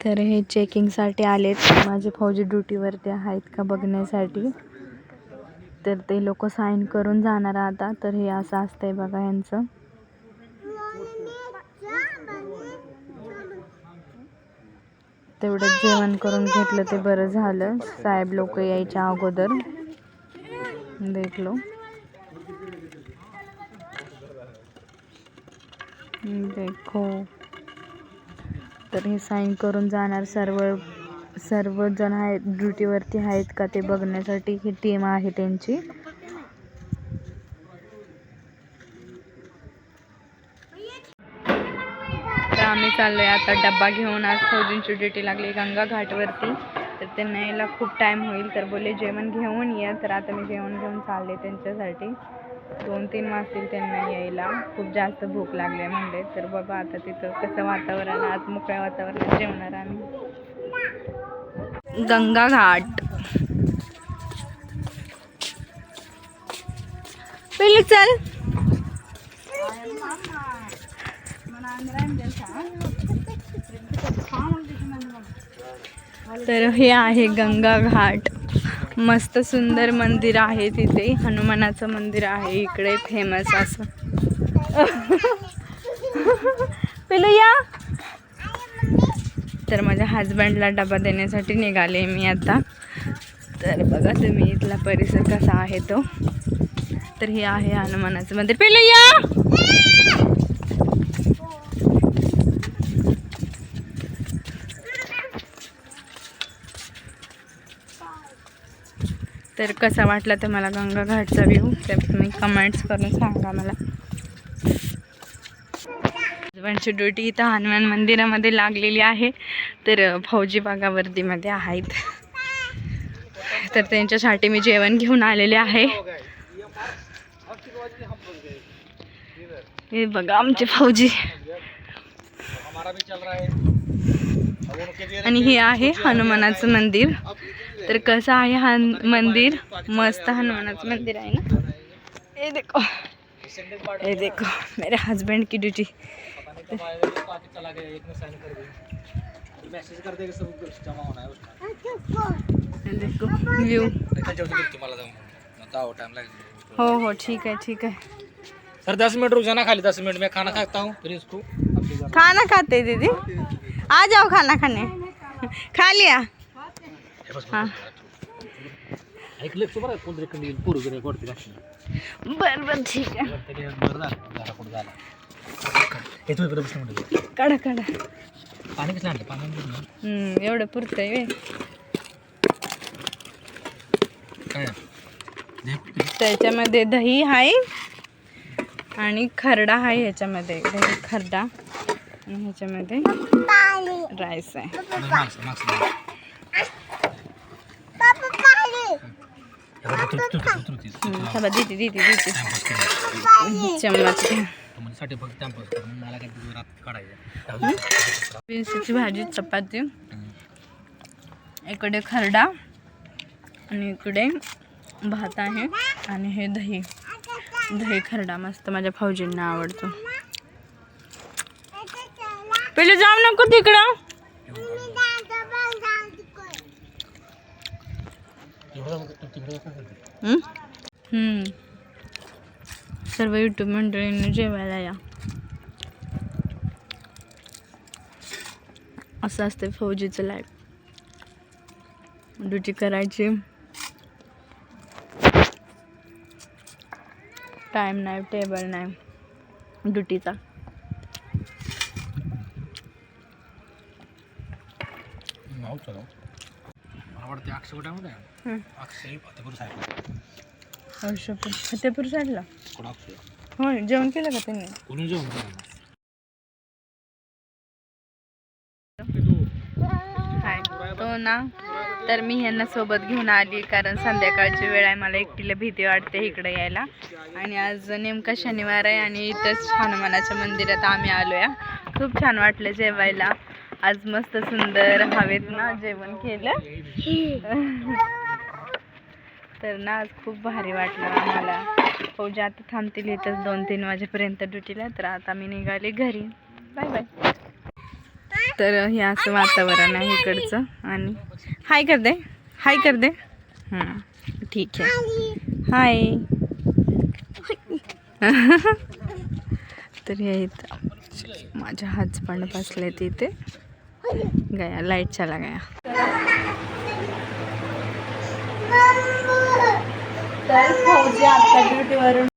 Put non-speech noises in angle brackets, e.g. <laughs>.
तर हे चेकिंगसाठी आलेत. माझे फौजी ड्युटीवरती आहेत का बघण्यासाठी. तर ते लोक साईन करून जाणार आता. तर हे असं असतंय बघा यांचं. तेवढंच जेवण करून घेतलं ते बरं झालं. साहेब लोक यायच्या अगोदर. देखलो. देखो. तर हे साईन करून जाणार सर्व सर्वजण आहेत ड्युटीवरती आहेत का ते बघण्यासाठी ही टीम आहे त्यांची. तर आम्ही आहे आता डब्बा घेऊन. आज फौजींची ड्युटी लागली गंगा घाटवरती तर त्यांना यायला खूप टाईम होईल. तर बोलले जेवण घेऊन ये. तर आता मी जेवण घेऊन चालले त्यांच्यासाठी. दोन तीन वाजतील त्यांना यायला. खूप जास्त भूक लागली म्हणले. तर बघा आता तिथं कसं वातावरण आज मोकळ्या वातावरणात जेवणार आम्ही. गंगा घाट. पिल्लू चल. तर हे आहे गंगा घाट. मस्त सुंदर मंदिर आहे तिथे. हनुमानाचं मंदिर आहे इकडे फेमस असं. पिलू या. तर माझ्या हजबंडला डबा देण्यासाठी निघाले मी आता. तर बघा तुम्ही इथला परिसर कसा आहे तो. तर हे आहे हनुमानाचं मंदिर. पिलू या. तर कसा वाटला तर मला गंगा घाटचा व्ह्यू तर तुम्ही कमेंट्स करून सांगा मला. हजबंडची ड्युटी इथं हनुमान मंदिरामध्ये लागलेली आहे. तर फौजी बागावर्दीमध्ये आहेत. तर त्यांच्यासाठी मी जेवण घेऊन आलेले आहे. हे बघा आमचे फौजी. आणि हे आहे हनुमानाचं मंदिर. तर कसं आहे हा मंदिर? मस्त हनुमानाचं मंदिर आहे ना? हे देखो. ये देखो. मेरे हस्बैंड की ड्यूटी देखो. व्यू हो हो. ठीक है ठीक है सर दस मिनट रुक जाना खाली दस मिनट. में खाना खाता हूँ फिर इसको खाना खाते दीदी. आ जाओ खाना खाने. खा लिया हे. ऐकलं बरं कोणतरी कंडी पोरं गेले वरती बसली. बर बर ठीक आहे. वरती गेलं, बरं झालं. झाला कुठं झाला. हे तुम्ही इकडे बसलं म्हणलं काढा काढा. पाणी कसं आणलं? पाणी आणलं ना हम्म, एवढं पुरतंय वे काय दे. त्याच्यामध्ये दही आहे आणि खरडा आहे ह्याच्यामध्ये. दही खरडा. आणि ह्याच्यामध्ये राईस आहे. नाही, मागचं- मागचं दे. हे बघ, तू- तू- तू- तू- तू- तू- हम्म, थांबा देते देते देते टाइमपास केला. चम्मच घ्या तर म्हणजे साठी फक्त टाइमपास कर. मग मला काय तुझं रात काढायचं? जाऊ दे. बीन्सची भाजी चपाती. इकडे खरडा आणि इकडे भात आहे आणि हे दही. दही खरडा. मस्त माझ्या फौजींना आवडतो. पहिले जाऊ नको तिकडं एवढं मग तू तिकडे काय करते? हम्म? सर्व युट्यूब मंडळींनी जेवायला या. असं असते फौजीचं लाईफ ड्युटी करायची. टाईम नाही टेबल नाही. ड्युटीचा. नाव चला. मला वाटतं अक्षय. अक्षय फतेपूर साहेब हर्षपूर फतेपूर अक्षय? होय जेवण केलं का त्यांनी? कोणी जेवण केलं? तो ना तर मी ह्यांना सोबत घेऊन आली कारण संध्याकाळची वेळ आहे मला एकटीला भीती वाटते इकडे यायला. आणि आज नेमका शनिवार आहे आणि इथंच हनुमानाच्या मंदिरात आम्ही आलो या खूप छान वाटलं जेवायला. आज मस्त सुंदर हवेत ना जेवण केलं. तर ना आज खूप भारी वाटलं आम्हाला. हो, जे आता थांबतील इथंच दोन तीन वाजेपर्यंत ड्युटीला तर आता मी निघाले घरी. बाय बाय तर हे असं वातावरण आहे इकडचं. आणि हाय कर दे. हाय कर दे. हां ठीक आहे. हाय. <laughs> तर हे इथं. माझ्या पण बसले तिथे गया लाइट चला गया. तर फौजी आता ड्युटीवरून